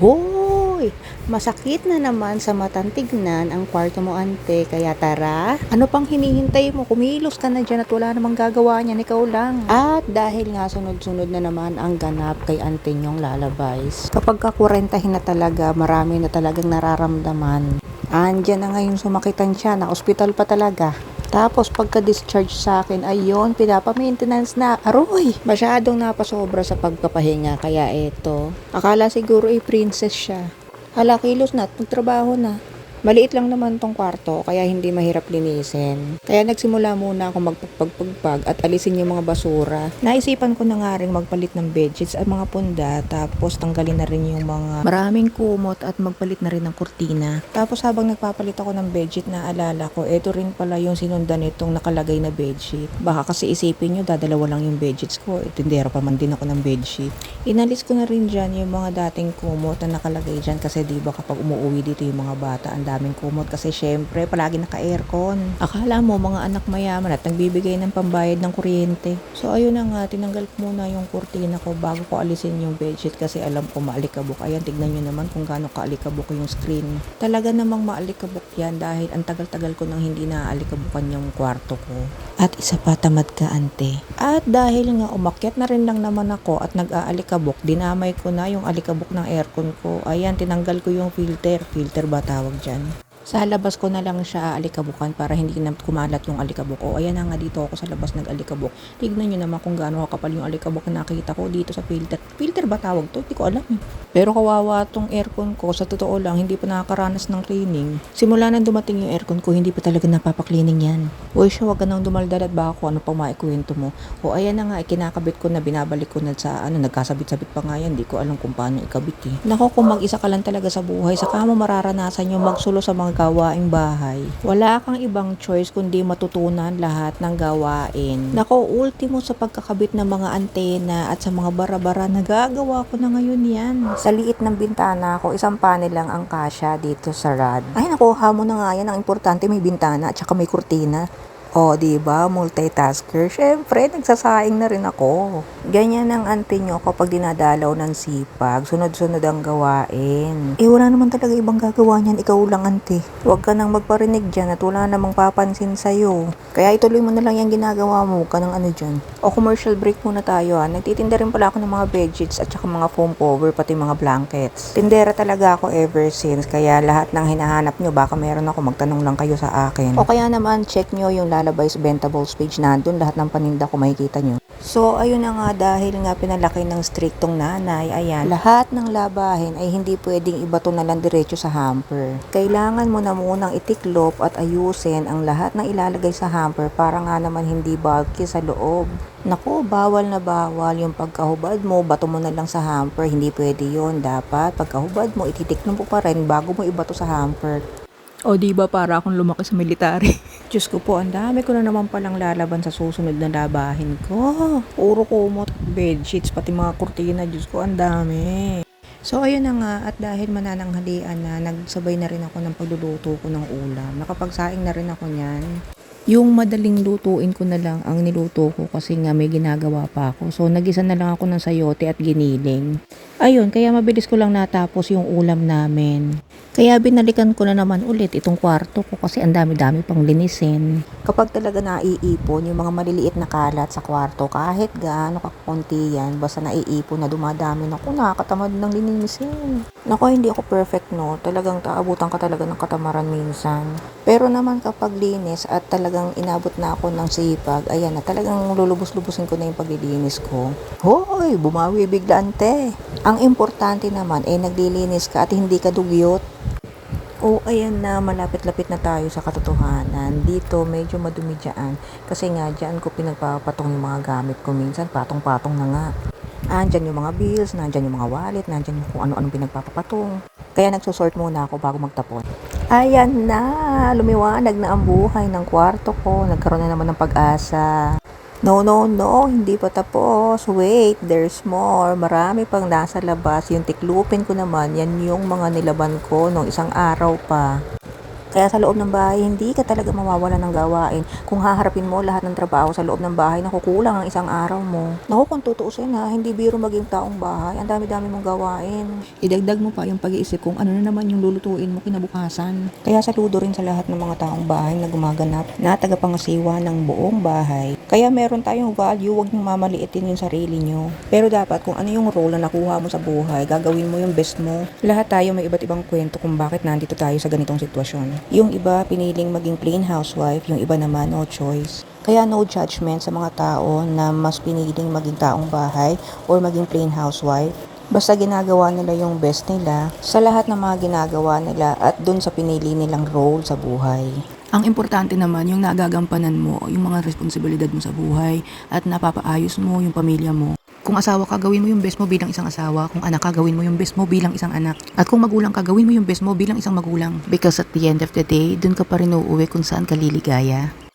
Hoy! Masakit na naman sa matang tignan ang kwarto mo ante, kaya tara. Ano pang hinihintay mo? Kumilos ka na dyan at wala namang gagawa niyan, ikaw lang. At dahil nga sunod-sunod na naman ang ganap kay ante nyong lalabays. Kapag kakurentahin na talaga, marami na talagang nararamdaman. Andyan na ngayon sumakitan siya, na ospital pa talaga. Tapos pagka-discharge sa akin, ayun, pinapa-maintenance na. Aroy, masyadong napasobra sa pagpapahinga. Kaya eto, akala siguro ay princess siya. Hala, kilos na, magtrabaho na. Maliit lang naman tong kwarto, kaya hindi mahirap linisin. Kaya nagsimula muna ako magpagpagpagpag at alisin yung mga basura. Naisipan ko na nga rin magpalit ng bedsheets at mga punda, tapos tanggalin na rin yung mga maraming kumot at magpalit na rin ng kurtina. Tapos habang nagpapalit ako ng bedsheet, naalala ko, eto rin pala yung sinundan nitong nakalagay na bedsheet. Baka kasi isipin nyo, dadalawa lang yung bedsheets ko. Tindera pa man din ako ng bedsheet. Inalis ko na rin dyan yung mga dating kumot na nakalagay dyan kasi di ba kapag umuwi dito yung mga bata, ang daming kumot kasi syempre palagi naka-aircon. Akala mo mga anak mayaman at nagbibigay ng pambayad ng kuryente. So ayun na nga, tinanggal ko muna yung kurtina ko bago ko alisin yung bedsheet kasi alam ko maalikabok. Ayan, tignan nyo naman kung gaano kaalikabok yung screen. Talaga namang maalikabok yan dahil ang tagal-tagal ko nang hindi naaalikabukan yung kwarto ko. At isa pa tamad ka ante. At dahil nga umakyat na rin lang naman ako at nag-aalikabok, dinamay ko na yung alikabok ng aircon ko. Ayan, tinanggal ko yung filter. Filter ba tawag dyan? Sa labas ko na lang siya alikabukan para hindi na kumalat yung alikabok. O ayan na nga dito ako sa labas nag-alikabok. Tignan nyo naman kung gaano kakapal yung alikabok na nakita ko dito sa filter. Filter ba tawag to? Hindi ko alam eh. Pero kawawa tong aircon ko. Sa totoo lang, hindi pa nakakaranas ng cleaning. Simula nang dumating yung aircon ko, hindi pa talaga napapaklining yan. Uy, siya, wag ka nang dumaldal at baka ano pa maikwento mo. O ayan na nga, eh, kinakabit ko na, binabalik ko na sa ano, nagkasabit-sabit pa nga yan. Hindi ko alam kung paano ikabit eh. Nako, kung mag-isa ka lang talaga sa buhay, saka mo mararanasan yung magsulo sa mga gawaing bahay. Wala kang ibang choice kundi matutunan lahat ng gawain. Nako, ultimo sa pagkakabit ng mga antena at sa mga bara-bara, nagagawa ko na ngayon yan. Sa liit ng bintana ko, isang panel lang ang kasya dito sa rad. Ay, nakuha mo na nga yan. Ang importante may bintana at saka may kurtina. O, di ba? Multitasker. Syempre, nagsasaing na rin ako. Ganyan ang ante nyo kapag dinadalaw ng sipag. Sunod-sunod ang gawain. Eh, wala naman talaga ibang gagawa niyan. Ikaw lang, ante. Huwag ka nang magparinig dyan at wala namang papansin sa'yo. Kaya ituloy mo na lang yung ginagawa mo. Huwag ka ng ano dyan. O, commercial break muna tayo ha. Nagtitinda rin pala ako ng mga bedsheets at saka mga foam cover, pati mga blankets. Tindera talaga ako ever since. Kaya lahat ng hinahanap nyo, baka meron ako, magtanong lang kayo sa akin. O kaya naman, check nyo yung Lalabay's Ventables page nandun. Lahat ng paninda ko makikita nyo. So, ayun na nga dahil nga pinalaki ng striktong nanay, ayan, lahat ng labahin ay hindi pwedeng ibato na lang diretso sa hamper. Kailangan mo na munang itiklop at ayusin ang lahat ng ilalagay sa hamper para nga naman hindi bulky sa loob. Naku, bawal na bawal yung pagkahubad mo, bato mo na lang sa hamper, hindi pwede yon Dapat pagkahubad mo, ititiklop mo pa rin bago mo ibato sa hamper. O di ba para akong lumaki sa military? Diyos ko po, ang dami ko na naman palang lalaban sa susunod na labahin ko. Puro kumot, bedsheets, pati mga kurtina, Diyos ko, ang dami. So, ayun na nga, at dahil manananghalian na, nagsabay na rin ako ng pagluluto ko ng ulam. Nakapagsaing na rin ako niyan. Yung madaling lutuin ko na lang ang niluto ko kasi nga may ginagawa pa ako. So, nagisa na lang ako ng sayote at giniling. Ayun, kaya mabilis ko lang natapos yung ulam namin. Kaya binalikan ko na naman ulit itong kwarto ko kasi ang dami-dami pang linisin. Kapag talaga naiipon yung mga maliliit na kalat sa kwarto, kahit gaano kakunti yan, basta naiipon na dumadami na kung nakakatamad ng linisin. Nako, hindi ako perfect no. Talagang taabutan ka talaga ng katamaran minsan. Pero naman kapag linis at talagang inabot na ako ng sipag, ayan na talagang lulubos-lubusin ko na yung paglilinis ko. Hoy, bumawi bigla ante. Ang importante naman ay naglilinis ka at hindi ka dugyot. O ayan na, malapit-lapit na tayo sa katotohanan. Dito, medyo madumi dyan. Kasi nga, dyan ko pinagpapatong yung mga gamit ko minsan. Patong-patong na nga. Andyan yung mga bills, nandyan yung mga wallet, nandyan yung kung ano-anong pinagpapapatong. Kaya nagsusort muna ako bago magtapon. Ayan na, lumiwanag na ang buhay ng kwarto ko. Nagkaroon na naman ng pag-asa. No, no, no, hindi pa tapos. Wait, there's more. Marami pang nasa labas. Yung tiklupin ko naman, yan yung mga nilaban ko nung isang araw pa. Kaya sa loob ng bahay, hindi ka talaga mawawala ng gawain. Kung haharapin mo lahat ng trabaho sa loob ng bahay, nakukulang ang isang araw mo. Naku, kung tutuusin ha, hindi biro maging taong bahay. Ang dami-dami mong gawain. Idagdag mo pa yung pag-iisip kung ano na naman yung lulutuin mo kinabukasan. Kaya saludo rin sa lahat ng mga taong bahay na gumaganap na tagapangasiwa ng buong bahay. Kaya meron tayong value, huwag niyong mamaliitin yung sarili niyo. Pero dapat kung ano yung role na nakuha mo sa buhay, gagawin mo yung best mo. Lahat tayo may iba't ibang kwento kung bakit nandito tayo sa ganitong sitwasyon. Yung iba piniling maging plain housewife, yung iba naman no choice. Kaya no judgment sa mga tao na mas piniling maging taong bahay or maging plain housewife. Basta ginagawa nila yung best nila sa lahat ng mga ginagawa nila at dun sa pinili nilang role sa buhay. Ang importante naman yung nagagampanan mo, yung mga responsibilidad mo sa buhay at napapaayos mo yung pamilya mo. Kung asawa ka, gawin mo yung best mo bilang isang asawa. Kung anak ka, gawin mo yung best mo bilang isang anak. At kung magulang ka, gawin mo yung best mo bilang isang magulang. Because at the end of the day, dun ka pa rin uuwi kung saan ka liligaya.